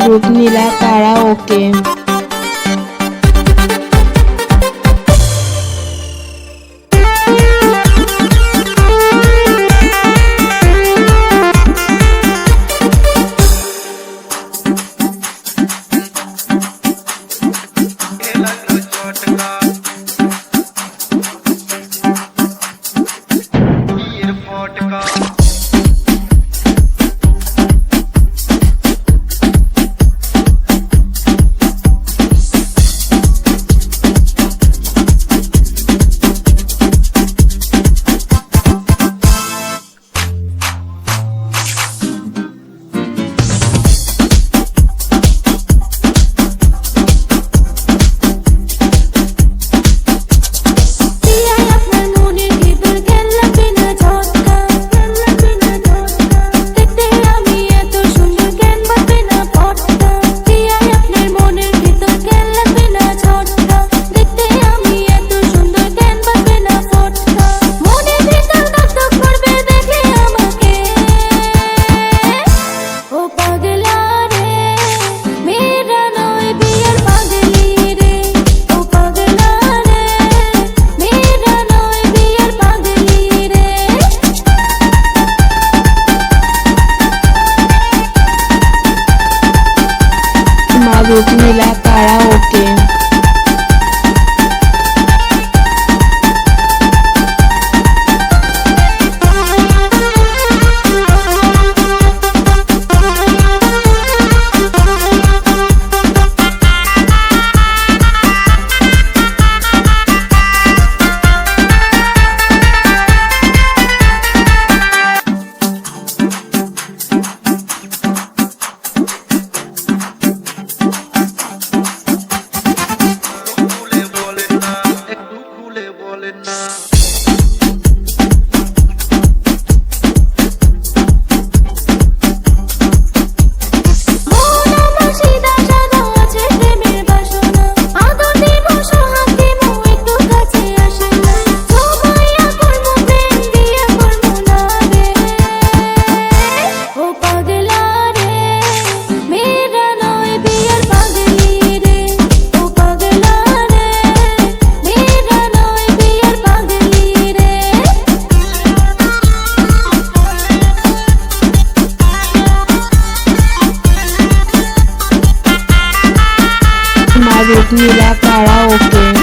রূপ নীলা কারা falling now. Tequila Karaoke.